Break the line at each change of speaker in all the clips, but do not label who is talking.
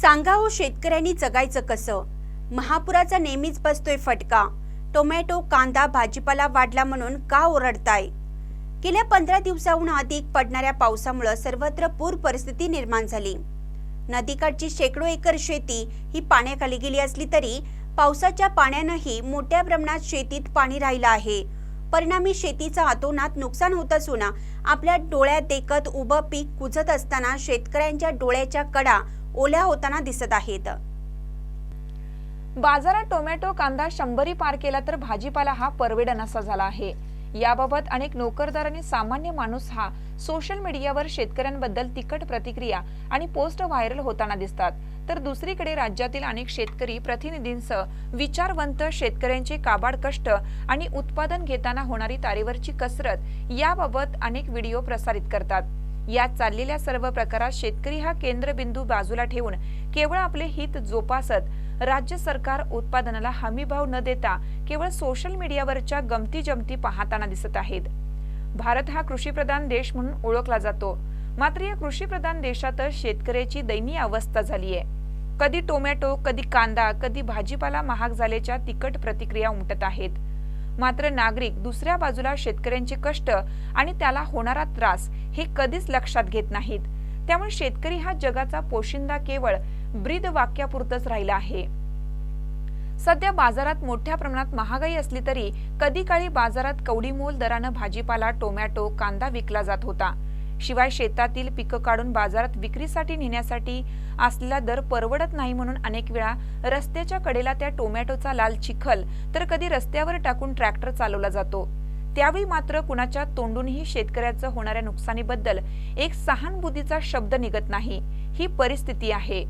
सांगा हो शेतकऱ्यांनी जगायचं कसं? महापुराचा नेहमीच बसतोय फटका. टोमॅटो कांदा भाजीपाला वाढला म्हणून का ओरडताय? गेल्या पंधरा दिवसाहून अधिक पडणाऱ्या पावसामुळे सर्वत्र पूर परिस्थिती निर्माण झाली. नदीकाठची शेकडो एकर शेती ही पाण्याखाली गेली असली तरी पावसाच्या पाण्यानंही मोठ्या प्रमाणात शेतीत पाणी राहिलं आहे. परिणामी शेतीचा अतोनात नुकसान होत असून आपल्या डोळ्यात देखत उभं पीक कुजत असताना शेतकऱ्यांच्या डोळ्याच्या कडा ओल्या होताना दिसत आहेत.
बाजारात टोमॅटो कांदा शंभरी पार केला तर भाजीपाला हा परवडनासा झाला आहे. याबाबत अनेक नोकरदार आणि सामान्य माणूस हा सोशल मीडियावर शेतकऱ्यांबद्दल तिखट प्रतिक्रिया आणि पोस्ट व्हायरल होताना दिसतात. तर दुसरीकडे राज्यातील अनेक शेतकरी प्रतिनिधींसह विचारवंत शेतकऱ्यांचे काबाड कष्ट आणि उत्पादन घेताना होणारी तारेवरची कसरत याबाबत अनेक व्हिडिओ प्रसारित करतात. यात चाललेल्या सर्व प्रकारात शेतकरी हा केंद्रबिंदू बाजूला ठेवून केवळ आपले हित जोपासत राज्य सरकार उत्पादनाला हमीभाव न देता केवळ सोशल मीडियावरच्या गमती जमती पाहताना दिसत आहेत. भारत हा कृषीप्रधान देश म्हणून ओळखला जातो. मात्र या कृषीप्रधान देशातच शेतकऱ्याची दयनीय अवस्था झाली आहे. कधी टोमॅटो कधी कांदा कधी भाजीपाला महाग झाल्याच्या तिखट प्रतिक्रिया उमटत आहेत. मात्र नागरिक दुसऱ्या बाजूला शेतकऱ्यांचे कष्ट आणि त्याला होणारा त्रास हे कधीच लक्षात घेत नाहीत. त्यामुळे शेतकरी हा जगाचा पोशिंदा केवळ ब्रीद वाक्यापुरतच राहिला आहे. सध्या बाजारात मोठ्या प्रमाणात महागाई असली तरी कधी काळी बाजारात कवडीमोल दरानं भाजीपाला टोमॅटो कांदा विकला जात होता. शिवाय शेतातील पिकं काढून बाजारात विक्रीसाठी नेण्यासाठी असलेला दर परवडत नाही म्हणून अनेक वेळा रस्त्याच्या कडेला त्या टोमॅटोचा लाल चिखल तर कधी रस्त्यावर टाकून ट्रॅक्टर चालवला जातो. त्यावेळी मात्र कुणाच्या तोंडूनही शेतकऱ्याचं होणाऱ्या नुकसानीबद्दल एक सहानुभूतीचा शब्द निघत नाही. ही परिस्थिती आहे.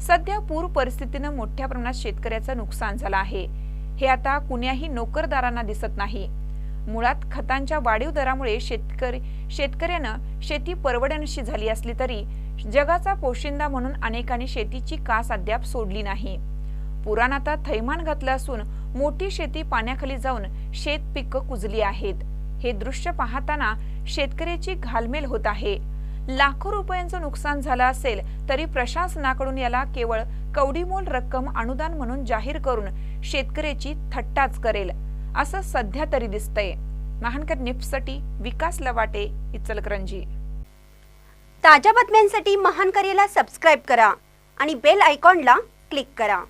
सध्या पूर परिस्थितीनं मोठ्या प्रमाणात शेतकऱ्याचं नुकसान झालं आहे. हे आता कुण्याही नोकरदारांना दिसत नाही. मुळात खतांच्या वाढीव दरामुळे शेतकरी शेतकऱ्यानं शेती परवडनशी झाली असली तरी जगाचा पोशिंदा म्हणून अनेकांनी शेतीची कास अद्याप सोडली नाही. पुराण आता थैमान घातलं असून मोठी शेती पाण्याखाली जाऊन शेत पिकं कुजली आहेत. हे दृश्य पाहताना शेतकऱ्याची घालमेल होत आहे. लाखो रुपयांचं नुकसान झालं असेल तरी प्रशासनाकडून याला केवळ कवडीमोल रक्कम अनुदान म्हणून जाहीर करून शेतकऱ्याची थट्टाच करेल. असं सध्या तरी दिसतंय. महानकर निफ्टसाठी विकास लवाटे इचलकरंजी.
ताज्या बातम्यांसाठी महानकरेला सबस्क्राईब करा आणि बेल आयकॉनला क्लिक करा.